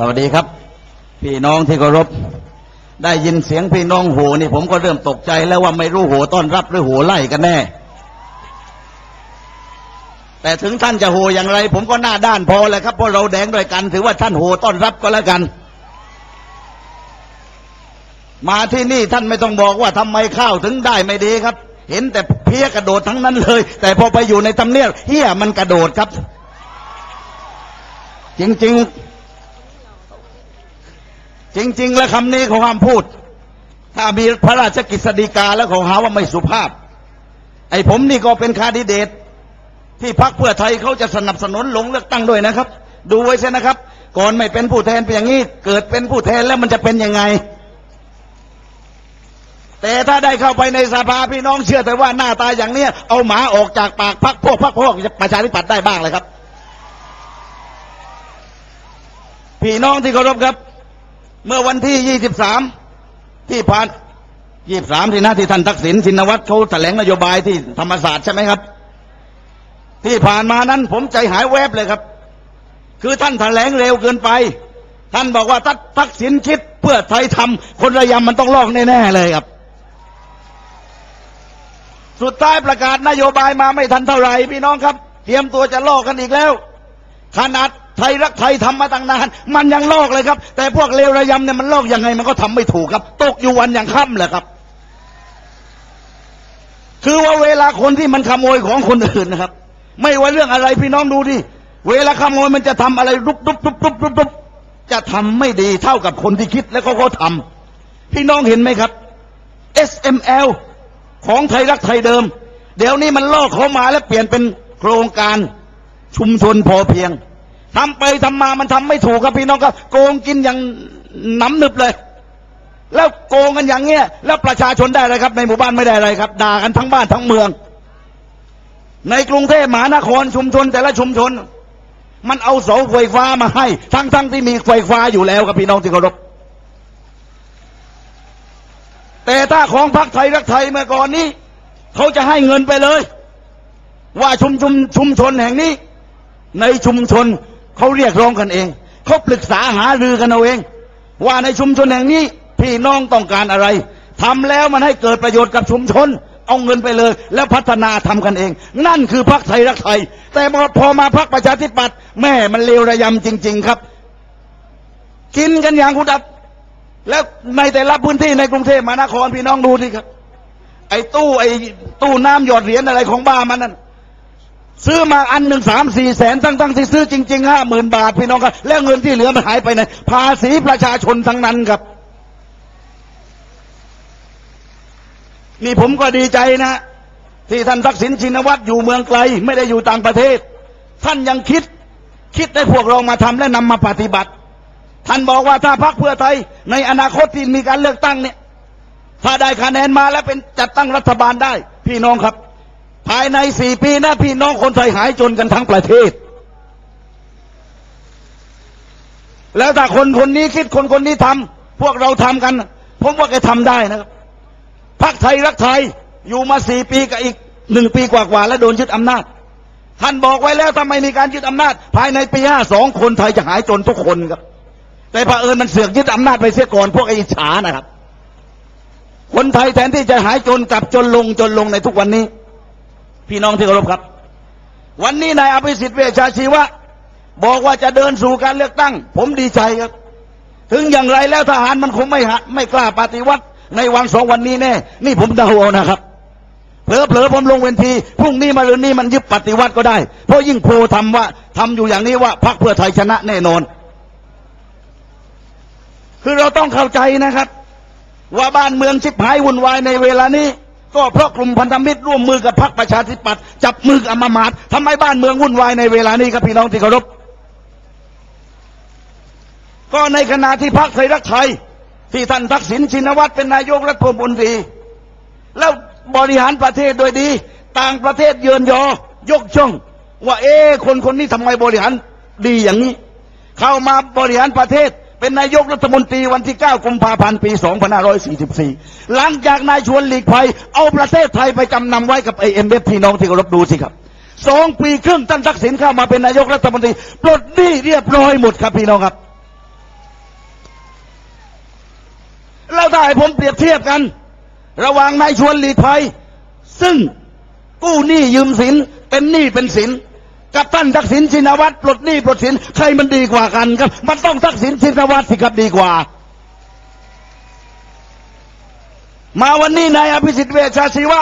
สวัสดีครับ พี่น้องที่เคารพ ได้ยินเสียงพี่น้องโหนี่ผมก็เริ่มตกใจแล้วว่าไม่รู้โหต้อนรับหรือโหไล่กันแน่ แต่ถึงท่านจะโหอย่างไร ผมก็หน้าด้านพอเลยครับเพราะเราแดงด้วยกัน ถือว่าท่านโหต้อนรับก็แล้วกัน มาที่นี่ท่านไม่ต้องบอกว่าทำไมข้าวถึงได้ไม่ดีครับ เห็นแต่เพี้ยกระโดดทั้งนั้นเลย แต่พอไปอยู่ในตำเนียบเฮียมันกระโดดครับ จริงๆ จริง ๆ แล้วคำนี้เขาห้ามพูด ถ้ามีพระราชกิจสฎีกาแล้วเขาหาว่าไม่สุภาพ ไอ้ผมนี่ก็เป็นคาดิเดต ที่พรรคเพื่อไทยเขาจะสนับสนุนลงเลือกตั้งด้วยนะครับ ดูไว้เสียนะครับ ก่อนไม่เป็นผู้แทนเป็นอย่างนี้ เกิดเป็นผู้แทนแล้วมันจะเป็นยังไง แต่ถ้าได้เข้าไปในสภาพี่น้องเชื่อแต่ว่าหน้าตาอย่างเนี้ยเอาหมาออกจากปากพักพวกพักพวกประชาธิปัตย์ได้บ้างเลยครับ พี่น้องที่เคารพครับ เมื่อวันที่23ที่ผ่าน23ที่นะที่ท่านทักษิณชินวัตรเขาแถลงนโยบายที่ธรรมศาสตร์ใช่ไหมครับ ที่ผ่านมานั้นผมใจหายแวบเลยครับ คือท่านแถลงเร็วเกินไป ท่านบอกว่าทัทักษิณคิดเพื่อไทยทำคนระยำมันต้องลอกแน่ๆเลยครับ สุดท้ายประกาศนโยบายมาไม่ทันเท่าไหร่พี่น้องครับ เตรียมตัวจะลอกกันอีกแล้วขนาด ไทยรักไทยทำมาตั้งนาน มันยังลอกเลยครับ แต่พวกเลวระยำเนี่ยมันลอกยังไงมันก็ทำไม่ถูกครับ ตกอยู่วันอย่างค่ำแหละครับ คือว่าเวลาคนที่มันขโมยของคนอื่นนะครับ ไม่ว่าเรื่องอะไรพี่น้องดูดิเวลาขโมยมันจะทำอะไรรุบรุบรุบรุบรุบรุบจะทำไม่ดีเท่ากับคนที่คิดแล้วก็เขาทำพี่น้องเห็นไหมครับ SML ของไทยรักไทยเดิม เดี๋ยวนี้มันลอกเขามาแล้วเปลี่ยนเป็นโครงการชุมชนพอเพียง ทำไปทำมามันทำไม่ถูกครับพี่น้องครับ โกงกินอย่างน้ำหนึบเลย แล้วโกงกันอย่างเงี้ย แล้วประชาชนได้อะไรครับ ในหมู่บ้านไม่ได้อะไรครับด่ากันทั้งบ้านทั้งเมือง ในกรุงเทพมหานครชุมชน แต่ละชุมชน มันเอาเสาไฟฟ้ามาให้ ทั้งทั้งที่มีไฟฟ้าอยู่แล้วครับพี่น้องที่เคารพแต่ถ้าของพรรคไทยรักไทยเมื่อก่อนนี้ เขาจะให้เงินไปเลย ว่าชุมชุมชุมชนแห่งนี้ ในชุมชน เขาเรียกร้องกันเอง เขาปรึกษาหารือกันเอาเอง ว่าในชุมชนแห่งนี้พี่น้องต้องการอะไรทำแล้วมันให้เกิดประโยชน์กับชุมชน เอาเงินไปเลย แล้วพัฒนาทำกันเอง นั่นคือพรรคไทยรักไทย แต่พอมาพรรคประชาธิปัตย์แม่มันเลวระยำจริง ๆครับ กินกันอย่างคุณดับ แล้วในแต่ละพื้นที่ในกรุงเทพมหานครพี่น้องดูสิครับ ไอ้ตู้ไอ้ตู้น้ำหยอดเหรียญอะไรของบ้ามันนั่น ซื้อมาอันหนึ่งสามสี่แสนตั้งตั้งที่ซื้อจริงๆห้าหมื่นบาทพี่น้องครับ แล้วเงินที่เหลือมันหายไปไหนภาษีประชาชนทั้งนั้นครับ นี่ผมก็ดีใจนะ ที่ท่านทักษิณชินวัตรอยู่เมืองไกล ไม่ได้อยู่ต่างประเทศ ท่านยังคิด คิดให้พวกเรามาทำและนำมาปฏิบัติ ท่านบอกว่าถ้าพรรคเพื่อไทย ในอนาคตที่มีการเลือกตั้งเนี่ย ถ้าได้คะแนนมาแล้วเป็นจัดตั้งรัฐบาลได้ พี่น้องครับ ภายในสี่ปีนะพี่น้องคนไทยหายจนกันทั้งประเทศ แล้วถ้าคนคนนี้คิดคนคนนี้ทำพวกเราทำกัน ผมว่าแกทำได้นะครับพรรคไทยรักไทยอยู่มาสี่ปีกับอีกหนึ่งปีกว่าๆแล้วโดนยึดอำนาจ ท่านบอกไว้แล้วถ้าไมมีการยึดอำนาจ ภายในปีห้าสองคนไทยจะหายจนทุกคนครับ แต่พระเผอิญมันเสือกยึดอำนาจไปเสียก่อนพวกไอ้ฉานะครับ คนไทยแทนที่จะหายจนกลับจนลงจนลงในทุกวันนี้ พี่น้องที่เคารพครับ วันนี้นายอภิสิทธิ์เวชชาชีวะ บอกว่าจะเดินสู่การเลือกตั้ง ผมดีใจครับ ถึงอย่างไรแล้วทหารมันคงไม่หะไม่กล้าปฏิวัติ ในวันสองวันนี้แน่ นี่ผมเดาเอานะครับเผลอๆผมลงเวทีพรุ่งนี้มาเรือนนี้มันยึดปฏิวัติก็ได้ เพราะยิ่งโพลทำว่าทำอยู่อย่างนี้ว่าพรรคเพื่อไทยชนะแน่นอน คือเราต้องเข้าใจนะครับ ว่าบ้านเมืองชิบหายวุ่นวายในเวลานี้ ก็เพราะกลุ่มพันธมิตรร่วมมือกับพรรคประชาธิปัตย์จับมือกับอำมาตย์ทำให้บ้านเมืองวุ่นวายในเวลานี้ครับพี่น้องที่เคารพก็ในขณะที่พรรคไทยรักไทย ที่ท่านทักษิณชินวัตรเป็นนายกรัฐมนตรีแล้วบริหารประเทศโดยดี ต่างประเทศเยือนยอยกช่อง ว่าเอ๊คนคนนี้ทำไมบริหารดีอย่างนี้ เข้ามาบริหารประเทศ เป็นนายกรัฐมนตรีวันที่ 9 กุมภาพันธ์ ปี 2544 หลังจากนายชวนหลีกภัย เอาประเทศไทยไปจำนำไว้กับไอเอ็มเอฟพี่น้องที่เคารพดูสิครับสองปีครึ่งท่านทักษิณเข้ามาเป็นนายกรัฐมนตรีปลดหนี้เรียบร้อยหมดครับพี่น้องครับเราได้ผมเปรียบเทียบกัน ระหว่างนายชวนหลีกภัย ซึ่งกู้หนี้ยืมสินเป็นหนี้เป็นสิน กับท่านทักษิณชินวัตรปลดหนี้ปลดสินใครมันดีกว่ากันครับ มันต้องทักษิณชินวัตรสิครับดีกว่า มาวันนี้นายอภิสิทธิ์เวชาชีวะ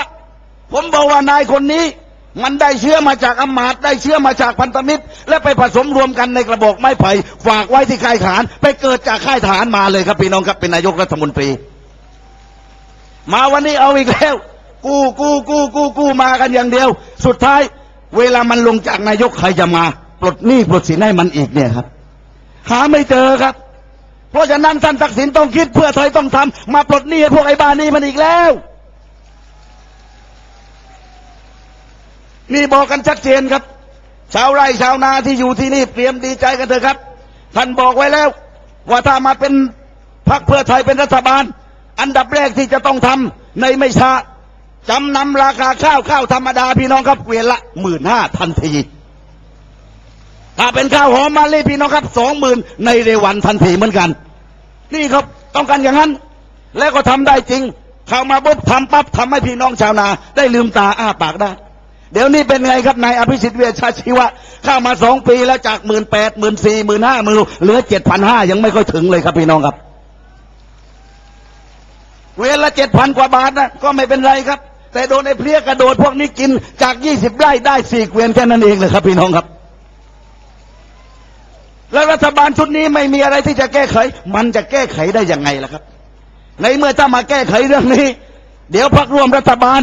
ผมบอกว่านายคนนี้ มันได้เชื้อมาจากอมาตย์ได้เชื้อมาจากพันธมิตร และไปผสมรวมกันในกระบอกไม้ไผ่ฝากไว้ที่ค่ายทหารไปเกิดจากค่ายทหารมาเลยครับพี่น้องครับเป็นนายกรัฐมนตรี มาวันนี้เอาอีกแล้ว กู้กู้กู้กู้กู้มากันอย่างเดียว สุดท้าย เวลามันลงจากนายกใครจะมา ปลดหนี้ปลดสินให้มันอีกเนี่ยครับ หาไม่เจอครับ เพราะฉะนั้นท่านทักษิณต้องคิดเพื่อไทยต้องทำมาปลดหนี้ให้พวกไอ้บ้านนี้มันอีกแล้ว นี่บอกกันชัดเจนครับ ชาวไร่ชาวนาที่อยู่ที่นี่เตรียมดีใจกันเถอะครับ ท่านบอกไว้แล้ว ว่าถ้ามาเป็นพรรคเพื่อไทยเป็นรัฐบาล อันดับแรกที่จะต้องทำในไม่ช้า จำนำราคาข้าวข้าวธรรมดาพี่น้องครับเวียนละหมื่นห้าทันทีถ้าเป็นข้าวหอมมะลิพี่น้องครับสองหมื่นในเรวันทันทีเหมือนกัน นี่ครับต้องการอย่างนั้น แล้วก็ทำได้จริงเข้ามาปุ๊บทำปั๊บทำให้พี่น้องชาวนา ได้ลืมตาอ้าปากได้ เดี๋ยวนี้เป็นไงครับนายอภิสิทธิ์เวชชาชีวะเข้ามาสองปีแล้วจากหมื่นแปดหมื่นสี่หมื่นห้าหมื่นเหลือเจ็ดพันห้ายังไม่ค่อยถึงเลยครับพี่น้องครับ เวลละเจ็ดพันกว่าบาทนะก็ไม่เป็นไรครับ แต่โดนไอ้เพลี้ยกระโดดพวกนี้กินจากยี่สิบไร่ได้สี่เกวียนแค่นั้นเองเลยครับพี่น้องครับ แล้วรัฐบาลชุดนี้ไม่มีอะไรที่จะแก้ไข มันจะแก้ไขได้ยังไงล่ะครับ ในเมื่อถ้ามาแก้ไขเรื่องนี้ เดี๋ยวพักร่วมรัฐบาล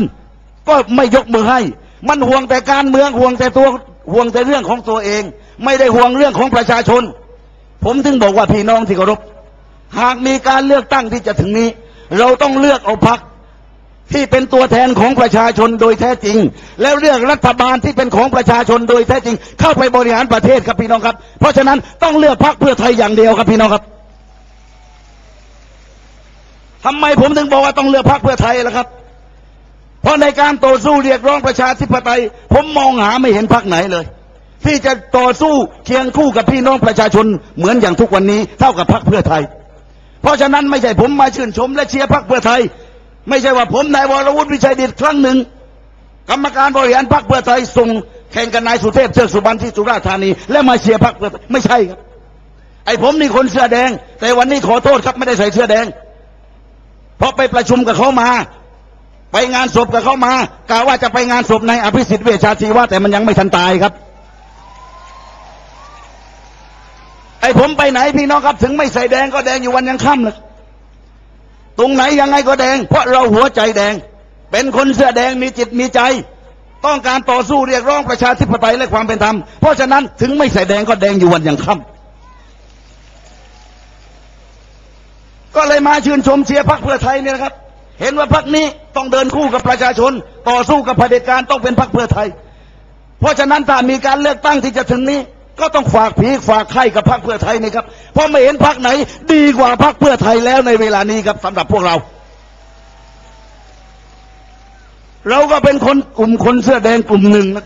ก็ไม่ยกมือให้ มันห่วงแต่การเมืองห่วงแต่ตัวห่วงแต่เรื่องของตัวเอง ไม่ได้ห่วงเรื่องของประชาชน ผมถึงบอกว่าพี่น้องที่เคารพหากมีการเลือกตั้งที่จะถึงนี้ เราต้องเลือกเอาพัก ที่เป็นตัวแทนของประชาชนโดยแท้จริง แล้วเลือกรัฐบาลที่เป็นของประชาชนโดยแท้จริง เข้าไปบริหารประเทศครับพี่น้องครับ เพราะฉะนั้นต้องเลือกพักเพื่อไทยอย่างเดียวครับพี่น้องครับทำไมผมถึงบอกว่าต้องเลือกพักเพื่อไทยล่ะครับ เพราะในการต่อสู้เรียกร้องประชาธิปไตย ผมมองหาไม่เห็นพักไหนเลย ที่จะต่อสู้เคียงคู่กับพี่น้องประชาชนเหมือนอย่างทุกวันนี้เท่ากับพักเพื่อไทย เพราะฉะนั้นไม่ใช่ผมมาชื่นชมและเชียร์พักเพื่อไทย ไม่ใช่ว่าผมนายวรวุฒิวิชัยดิตครั้งหนึ่ง กรรมการบริหารพรรคเพื่อไทยส่งแข่งกับนายสุเทพเชือกสุบรรณที่สุราษฎร์ธานี และมาเชียร์พรรคเพื่อไทยไม่ใช่ครับ ไอ้ผมนี่คนเสื้อแดง แต่วันนี้ขอโทษครับไม่ได้ใส่เสื้อแดง เพราะไปประชุมกับเขามา ไปงานศพกับเขามากะว่าจะไปงานศพในายอภิสิทธิ์เวชชาชีวะแต่มันยังไม่ทันตายครับไอ้ผมไปไหนพี่น้องครับถึงไม่ใส่แดงก็แดงอยู่วันยังค่ำเลย ตรงไหนยังไงก็แดง เพราะเราหัวใจแดง เป็นคนเสื้อแดงมีจิตมีใจ ต้องการต่อสู้เรียกร้องประชาธิปไตยและความเป็นธรรม เพราะฉะนั้นถึงไม่ใส่แดงก็แดงอยู่วันยังค่ำก็เลยมาชื่นชมเชียร์พรรคเพื่อไทยเนี่ยนะครับ เห็นว่าพรรคนี้ต้องเดินคู่กับประชาชน ต่อสู้กับเผด็จการต้องเป็นพรรคเพื่อไทย เพราะฉะนั้นถ้ามีการเลือกตั้งที่จะถึงนี้ ก็ต้องฝากผีฝากไข่กับพรรคเพื่อไทยนี่ครับ เพราะไม่เห็นพรรคไหน ดีกว่าพรรคเพื่อไทยแล้วในเวลานี้ครับสำหรับพวกเรา เราก็เป็นคนกลุ่มคนเสื้อแดงกลุ่มหนึ่งนะ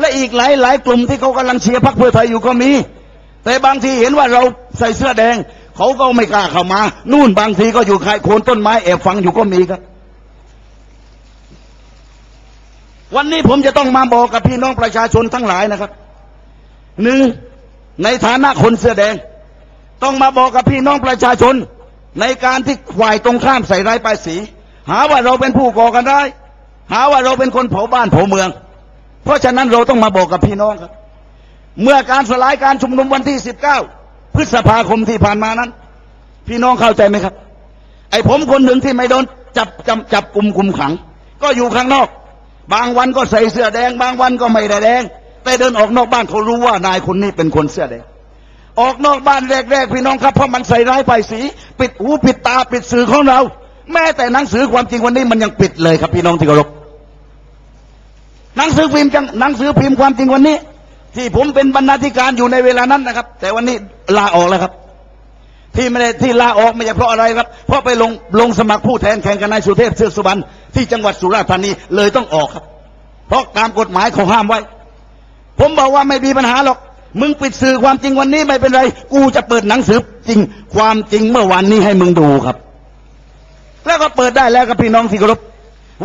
และอีกหลายหลายกลุ่มที่เขากำลังเชียร์พรรคเพื่อไทยอยู่ก็มี แต่บางทีเห็นว่าเราใส่เสื้อแดง เขาก็ไม่กล้าเข้ามา นู่นบางทีก็อยู่ใครโคนต้นไม้แอบฟังอยู่ก็มีครับ วันนี้ผมจะต้องมาบอกกับพี่น้องประชาชนทั้งหลายนะครับ หนึ่งในฐานะคนเสื้อแดง ต้องมาบอกกับพี่น้องประชาชน ในการที่ฝ่ายตรงข้ามใส่ร้ายป้ายสี หาว่าเราเป็นผู้ก่อกันร้หาว่าเราเป็นคนเผาบ้านเผาเมือง เพราะฉะนั้นเราต้องมาบอกกับพี่น้องครับ เมื่อการสลายการชุมนุมวันที่19พฤษภาคมที่ผ่านมานั้น พี่น้องเข้าใจไหมครับ ไอ้ผมคนหนึ่งที่ไม่โดนจับจับจับกลุ่มคุมขัง ก็อยู่ข้างนอก บางวันก็ใส่เสื้อแดง บางวันก็ไม่ได้แดง แต่เดินออกนอกบ้านเขารู้ว่านายคนนี้เป็นคนเสื้อแดงออกนอกบ้านแรกๆพี่น้องครับเพราะมันใส่ร้ายไปสี ปิดหูปิดตาปิดสื่อของเรา แม้แต่หนังสือความจริงวันนี้มันยังปิดเลยครับพี่น้องที่เคารพหนังสือพิมพ์จังหนังสือพิมพ์ความจริงวันนี้ ที่ผมเป็นบรรณาธิการอยู่ในเวลานั้นนะครับ แต่วันนี้ลาออกแล้วครับ ที่ไม่ได้ที่ลาออกไม่ใช่เพราะอะไรครับ เพราะไปลงลงสมัครผู้แทนแข่งกับนายสุเทพเสือสุบรรณที่จังหวัดสุราษฎร์ธานีเลยต้องออกครับ เพราะตามกฎหมายเขาห้ามไว้ ผมบอกว่าไม่มีปัญหาหรอก มึงปิดสื่อความจริงวันนี้ไม่เป็นไร กูจะเปิดหนังสือจริง ความจริงเมื่อวานนี้ให้มึงดูครับ แล้วก็เปิดได้แล้วกับพี่น้องที่เคารพ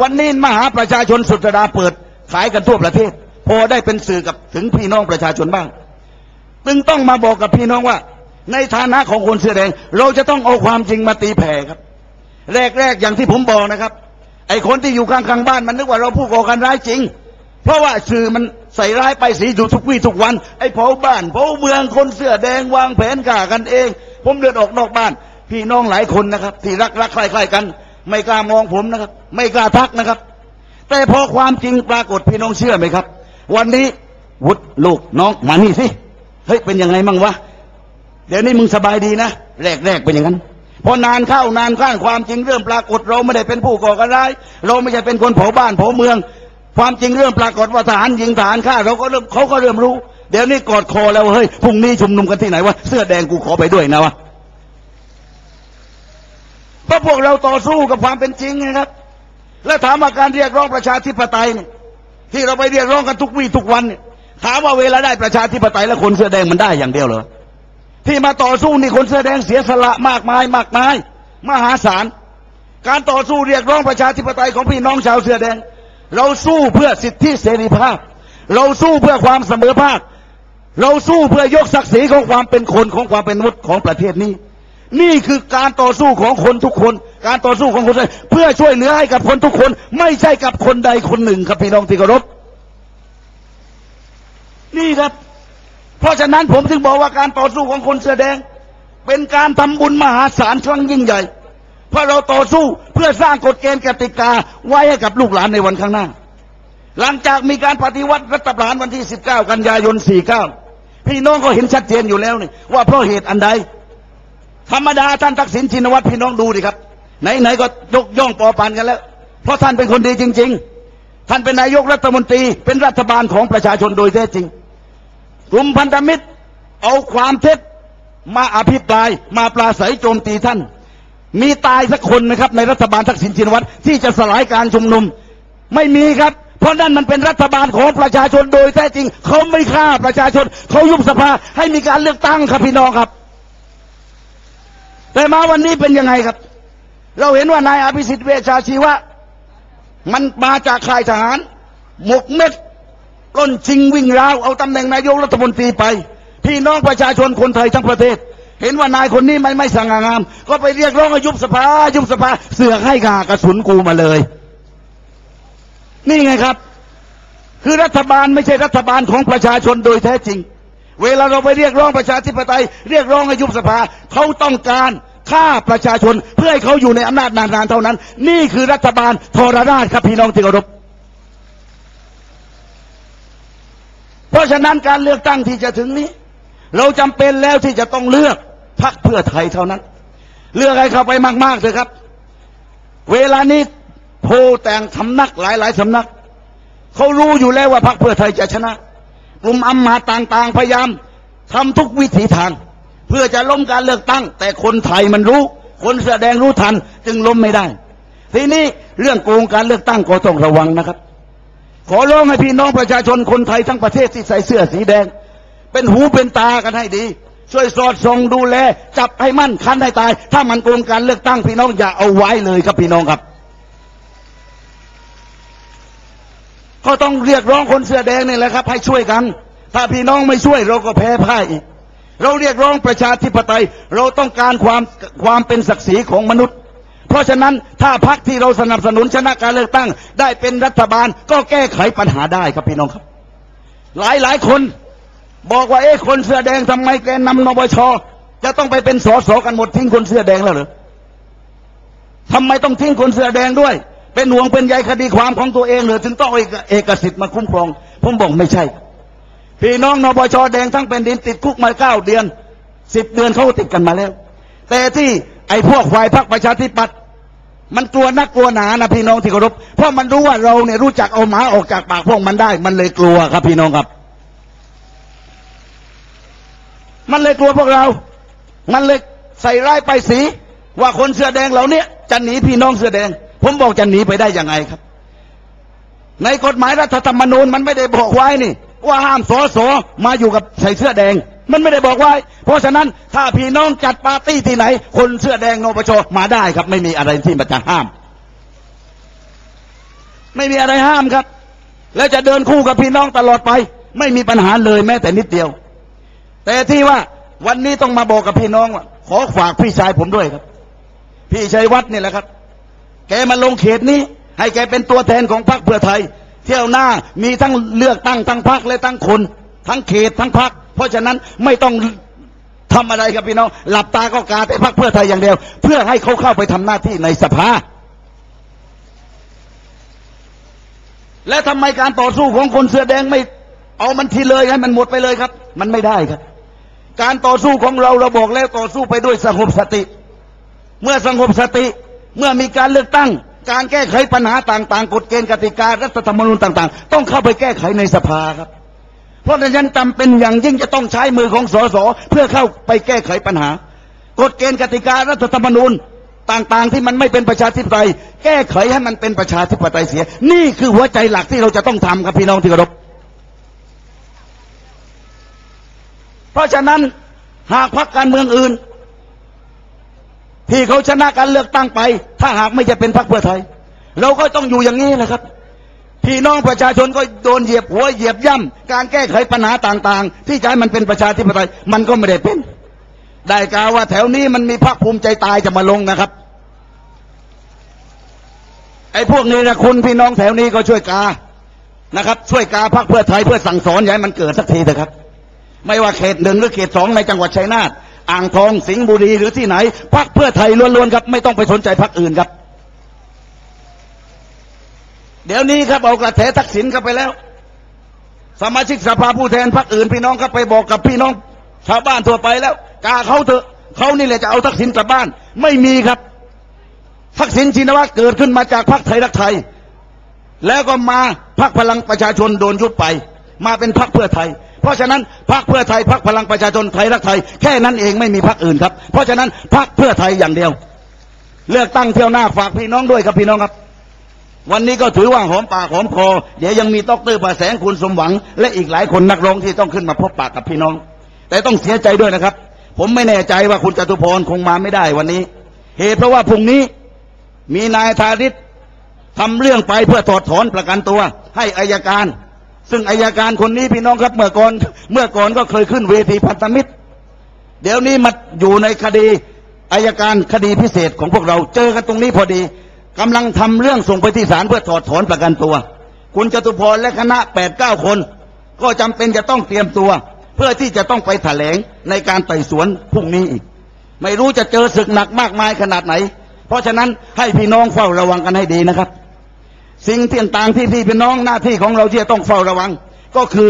วันนี้มหาประชาชนสุดาเปิดขายกันทั่วประเทศ พอได้เป็นสื่อกับถึงพี่น้องประชาชนบ้างจึงต้องมาบอกกับพี่น้องว่า ในฐานะของคนเสื้อแดง เราจะต้องเอาความจริงมาตีแผ่ครับ แรกๆอย่างที่ผมบอกนะครับ ไอ้คนที่อยู่ข้างๆบ้านมันนึกว่าเราผู้ก่อการร้ายจริง เพราะว่าสื่อมัน ใส่ร้ายไปสีอยู่ทุกวี่ทุกวัน ไอ้เผาบ้านเผาเมืองคนเสื้อแดงวางแผนฆ่ากันเอง ผมเดินออกนอกบ้าน พี่น้องหลายคนนะครับ ที่รักรักใคร่ใคร่กัน ไม่กล้ามองผมนะครับ ไม่กล้าทักนะครับ แต่พอความจริงปรากฏพี่น้องเชื่อไหมครับ วันนี้วุฒิลูกน้องมานี่สิเฮ้ยเป็นยังไงมั่งวะเดี๋ยวนี้มึงสบายดีนะแรกๆเป็นอย่างนั้นพอนานเข้านานข้างความจริงเริ่มปรากฏเราไม่ได้เป็นผู้ก่อการร้าย เราไม่ใช่เป็นคนเผาบ้านเผาเมือง ความจริงเริ่มปรากฏว่าทหารยิงทหารฆ่าเราก็เริ่มเขาก็เริ่มรู้ เดี๋ยวนี้กอดคอแล้วเฮ้ยพรุ่งนี้ชุมนุมกันที่ไหนวะเสื้อแดงกูขอไปด้วยนะวะเพราะพวกเราต่อสู้กับความเป็นจริงนะครับ แล้วถามว่าการเรียกร้องประชาธิปไตยเนี่ยที่เราไปเรียกร้องกันทุกวี่ทุกวันเนี่ยถามว่าเวลาได้ประชาธิปไตยแล้วคนเสื้อแดงมันได้อย่างเดียวเหรอที่มาต่อสู้นี่คนเสื้อแดงเสียสละมากมายมากมาย มหาศาลการต่อสู้เรียกร้องประชาธิปไตยของพี่น้องชาวเสื้อแดง เราสู้เพื่อสิทธิเสรีภาพ เราสู้เพื่อความเสมอภาค เราสู้เพื่อยกศักดิ์ศรีของความเป็นคนของความเป็นมนุษย์ของประเทศนี้ นี่คือการต่อสู้ของคนทุกคน การต่อสู้ของคนไทยเพื่อช่วยเหลือให้กับคนทุกคน ไม่ใช่กับคนใดคนหนึ่งครับพี่น้องที่เคารพนี่ครับ เพราะฉะนั้นผมถึงบอกว่าการต่อสู้ของคนเสื้อแดง เป็นการทำบุญมหาศาลครั้งยิ่งใหญ่ เพราะเราต่อสู้เพื่อสร้างกฎเกณฑ์กติกาไว้ให้กับลูกหลานในวันข้างหน้า หลังจากมีการปฏิวัติรัฐประหารวันที่ 19 กันยายน 49 พี่น้องก็เห็นชัดเจนอยู่แล้วนี่ว่าเพราะเหตุอันใด ธรรมดาท่านทักษิณชินวัตรพี่น้องดูดิครับ ไหนๆก็ยกย่องปอปานกันแล้ว เพราะท่านเป็นคนดีจริง ๆ ท่านเป็นนายกรัฐมนตรีเป็นรัฐบาลของประชาชนโดยแท้จริงกลุ่มพันธมิตรเอาความเท็จมาอภิปรายมาปราศัยโจมตีท่าน มีตายสักคนนะครับ ในรัฐบาลทักษิณชินวัตรที่จะสลายการชุมนุม ไม่มีครับ เพราะนั่นมันเป็นรัฐบาลของประชาชนโดยแท้จริง เขาไม่ฆ่าประชาชน เขายุบสภาให้มีการเลือกตั้งครับพี่น้องครับ แต่มาวันนี้เป็นยังไงครับ เราเห็นว่านายอภิสิทธิ์เวชชาชีวะ มันมาจากค่ายทหาร หมกเม็ดล้นชิงวิ่งราว เอาตำแหน่งนายกรัฐมนตรีไป พี่น้องประชาชนคนไทยทั้งประเทศ เห็นว่านายคนนี้ไม่ไม่สง่างาม ก็ไปเรียกร้องให้ยุบสภา ยุบสภา เสือกให้กากระสุนกูมาเลย นี่ไงครับ คือรัฐบาลไม่ใช่รัฐบาลของประชาชนโดยแท้จริง เวลาเราไปเรียกร้องประชาธิปไตย เรียกร้องให้ยุบสภาเขาต้องการฆ่าประชาชนเพื่อให้เขาอยู่ในอำนาจนานๆเท่านั้น นี่คือรัฐบาลทรราชครับพี่น้องที่เคารพเพราะฉะนั้นการเลือกตั้งที่จะถึงนี้ เราจำเป็นแล้วที่จะต้องเลือก พรรคเพื่อไทยเท่านั้น เลือกให้เข้าไปมากๆเถอะครับ เวลานี้โพแต่งสำนักหลายๆสำนักเขารู้อยู่แล้วว่าพรรคเพื่อไทยจะชนะกลุ่มอำมาต่างๆ พยายามทำทุกวิถีทาง เพื่อจะล้มการเลือกตั้ง แต่คนไทยมันรู้ คนแสดงรู้ทันจึงล้มไม่ได้ ทีนี้เรื่องโกงการเลือกตั้งก็ต้องระวังนะครับ ขอร้องให้พี่น้องประชาชนคนไทยทั้งประเทศที่ใส่เสื้อสีแดง เป็นหูเป็นตากันให้ดี ช่วยสอดส่องดูแล จับให้มั่นคันให้ตาย ถ้ามันโกงการเลือกตั้งพี่น้องอย่าเอาไว้เลยครับพี่น้องครับ ก็ต้องเรียกร้องคนเสื้อแดงนี่แหละครับ ให้ช่วยกัน ถ้าพี่น้องไม่ช่วยเราก็แพ้พ่ายอีกเราเรียกร้องประชาธิปไตย เราต้องการความความเป็นศักดิ์ศรีของมนุษย์ เพราะฉะนั้นถ้าพรรคที่เราสนับสนุนชนะการเลือกตั้ง ได้เป็นรัฐบาล ก็แก้ไขปัญหาได้ครับพี่น้องครับ หลายหลายคน บอกว่าเอ๊ะคนเสื้อแดงทำไมแกนนำนปชจะต้องไปเป็นสสกันหมดทิ้งคนเสื้อแดงแล้วหรือทำไมต้องทิ้งคนเสื้อแดงด้วย เป็นห่วงเป็นใยคดีความของตัวเองเหรือถึงต้องเอกเอกสิทธิ์มาคุ้มครอง ผมบอกไม่ใช่ พี่น้องนปชแดงทั้งเป็นดินติดคุกมาเก้าเดือนสิบเดือนเขาติดกันมาแล้ว แต่ที่ไอ้พวกฝ่ายพรรคประชาธิปัตย์มันกลัวนักกลัวหนานะพี่น้องที่เคารพเพราะมันรู้ว่าเราเนี่ยรู้จักเอาหมาออกจากปากพวกมันได้ มันเลยกลัวครับพี่น้องครับ มันเลยกลัวพวกเรา มันเลยใส่ร้ายไปสี ว่าคนเสื้อแดงเหล่านี้จะหนีพี่น้องเสื้อแดง ผมบอกจะหนีไปได้ยังไงครับ ในกฎหมายรัฐธรรมนูญมันไม่ได้บอกไว้นี่ ว่าห้ามสอสอมาอยู่กับใส่เสื้อแดง มันไม่ได้บอกไว้ เพราะฉะนั้นถ้าพี่น้องจัดปาร์ตี้ที่ไหน คนเสื้อแดงนปชมาได้ครับ ไม่มีอะไรที่มันจะห้าม ไม่มีอะไรห้ามครับ แล้วจะเดินคู่กับพี่น้องตลอดไป ไม่มีปัญหาเลยแม้แต่นิดเดียว แต่ที่ว่าวันนี้ต้องมาบอกกับพี่น้องว่าขอฝากพี่ชายผมด้วยครับ พี่ชัยวัฒน์นี่แหละครับ แกมาลงเขตนี้ ให้แกเป็นตัวแทนของพรรคเพื่อไทย เที่ยวหน้ามีทั้งเลือกตั้งทั้งพรรคและทั้งคน ทั้งเขตทั้งพรรคเพราะฉะนั้นไม่ต้องทำอะไรครับพี่น้อง หลับตาก็กาแต่พรรคเพื่อไทยอย่างเดียว เพื่อให้เขาเข้าไปทำหน้าที่ในสภาและทำไมการต่อสู้ของคนเสื้อแดงไม่ เอามันทีเลยให้มันหมดไปเลยครับ มันไม่ได้ครับ การต่อสู้ของเราเราบอกแล้วต่อสู้ไปด้วยสงบสติ เมื่อสงบสติเมื่อมีการเลือกตั้ง การแก้ไขปัญหาต่าง ๆ กฎเกณฑ์กติการัฐธรรมนูญต่าง ๆ ต้องเข้าไปแก้ไขในสภาครับ เพราะฉะนั้นจำเป็นอย่างยิ่งจะต้องใช้มือของสสเพื่อเข้าไปแก้ไขปัญหากฎเกณฑ์กติการัฐธรรมนูญต่างๆ ที่มันไม่เป็นประชาธิปไตย แก้ไขให้มันเป็นประชาธิปไตยเสีย นี่คือหัวใจหลักที่เราจะต้องทำครับพี่น้องที่เคารพ เพราะฉะนั้นหากพรรคการเมืองอื่น ที่เขาชนะการเลือกตั้งไป ถ้าหากไม่จะเป็นพรรคเพื่อไทย เราก็ต้องอยู่อย่างนี้แหละครับ พี่น้องประชาชนก็โดนเหยียบหัวเหยียบย่ำการแก้ไขปัญหาต่าง ๆ ที่จะให้มันเป็นประชาธิปไตยมันก็ไม่ได้เป็น ได้กล่าวว่าแถวนี้มันมีพรรคภูมิใจตายจะมาลงนะครับไอ้พวกนี้นะคุณพี่น้องแถวนี้ก็ช่วยกานะครับ ช่วยกาพรรคเพื่อไทยเพื่อสั่งสอนอย่าให้มันเกิดสักทีเถอะครับ ไม่ว่าเขตหนึ่งหรือเขตสองในจังหวัดชัยนาทอ่างทองสิงห์บุรีหรือที่ไหนพรรคเพื่อไทยล้วนๆครับ ไม่ต้องไปสนใจพรรคอื่นครับ เดี๋ยวนี้ครับเอากระแถทักษิณเข้าไปแล้ว สมาชิกสภาผู้แทนพรรคอื่น พี่น้องครับไปบอกกับพี่น้อง ชาวบ้านทั่วไปแล้วกาเขาเถอะเขานี่แหละจะเอาทักษิณกลับบ้าน ไม่มีครับทักษิณชินวัตรเกิดขึ้นมาจากพรรคไทยรักไทย แล้วก็มาพรรคพลังประชาชนโดนยุบไป มาเป็นพรรคเพื่อไทย เพราะฉะนั้นพรรคเพื่อไทยพรรคพลังประชาชนไทยรักไทยแค่นั้นเองไม่มีพรรคอื่นครับ เพราะฉะนั้นพรรคเพื่อไทยอย่างเดียว เลือกตั้งเที่ยวหน้าฝากพี่น้องด้วยครับพี่น้องครับ วันนี้ก็ถือว่าหอมปากหอมคอเดี๋ยวยังมีดอกเตอร์ประแสงคุณสมหวัง และอีกหลายคนนักร้องที่ต้องขึ้นมาพบปากกับพี่น้อง แต่ต้องเสียใจด้วยนะครับ ผมไม่แน่ใจว่าคุณจตุพรคงมาไม่ได้วันนี้เหตุเพราะว่าพรุ่งนี้มีนายธาริศทำเรื่องไปเพื่อถอดถอนประกันตัว ให้อายการ ซึ่งอายการคนนี้พี่น้องครับเมื่อก่อนเมื่อก่อนก็เคยขึ้นเวทีพันธมิตร เดี๋ยวนี้มาอยู่ในคดีอายการคดีพิเศษของพวกเราเจอกันตรงนี้พอดีกำลังทำเรื่องส่งไปที่ศาลเพื่อถอดถอนประกันตัว คุณจตุพรและคณะแปดเก้าคน ก็จำเป็นจะต้องเตรียมตัว เพื่อที่จะต้องไปแถลงในการไต่สวนพรุ่งนี้อีก ไม่รู้จะเจอศึกหนักมากมายขนาดไหน เพราะฉะนั้นให้พี่น้องเฝ้าระวังกันให้ดีนะครับ สิ่งที่ต่างที่พี่พี่น้องหน้าที่ของเราที่จะต้องเฝ้าระวัง ก็คือ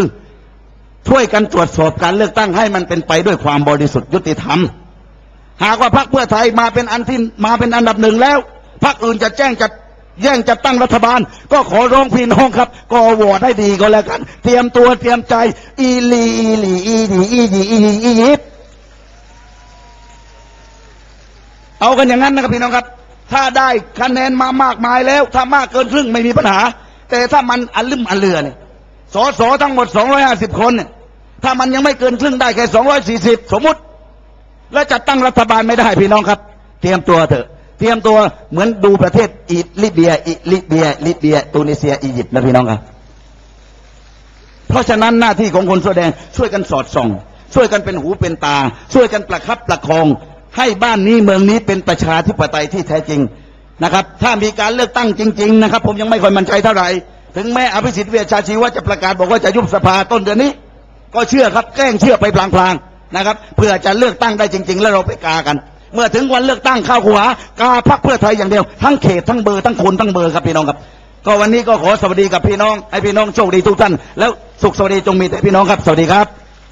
ช่วยกันตรวจสอบการเลือกตั้งให้มันเป็นไปด้วยความบริสุทธิ์ยุติธรรม หากว่าพรรคเพื่อไทยมาเป็นอันที่มาเป็นอันดับหนึ่งแล้วพรรคอื่นจะแจ้งจะแย่งจัดตั้งรัฐบาล ก็ขอร้องพี่น้องครับก็โหวตให้ดีก็แล้วกัน เตรียมตัวเตรียมใจ อีลีอีลีอีดีอีดีอีดีอียิปเอากันอย่างนั้นนะครับพี่น้องครับ ถ้าได้คะแนนมามากมายแล้ว ถ้ามากเกินครึ่งไม่มีปัญหา แต่ถ้ามันอันลืมอันเรือเนี่ยสอสอทั้งหมด 250 คนเนี่ยถ้ามันยังไม่เกินครึ่งได้แค่ 240 สมมุติ แล้วจัดตั้งรัฐบาลไม่ได้พี่น้องครับ เตรียมตัวเถอะ เตรียมตัวเหมือนดูประเทศอีลิเบียอีลิเบียลิเบียตูนิเซียอียิปต์นะพี่น้องครับเพราะฉะนั้นหน้าที่ของคนแสดงช่วยกันสอดส่อง ช่วยกันเป็นหูเป็นตา ช่วยกันประคับประคอง ให้บ้านนี้เมืองนี้เป็นประชาธิปไตยที่แท้จริงนะครับ ถ้ามีการเลือกตั้งจริง ๆ นะครับ ผมยังไม่ค่อยมั่นใจเท่าไหร่ ถึงแม้อภิสิทธิ์เวชชาชีวะจะประกาศบอกว่าจะยุบสภาต้นเดือนนี้ ก็เชื่อครับแกล้งเชื่อไปพลางๆนะครับ เพื่อจะเลือกตั้งได้จริง ๆ แล้วเราไปกากัน เมื่อถึงวันเลือกตั้งข้าหัวากาพักเพื่อไทยอย่างเดียวทั้งเขตทั้งเบอร์ทั้งคนทั้งเบอร์ครับพี่น้องครับ ก็วันนี้ก็ขอสวัสดีกับพี่น้องให้พี่น้องโชคดีทุกท่านแล้วสุขสวัสดีจงมีแต่พี่น้องครับสวัสดีครับ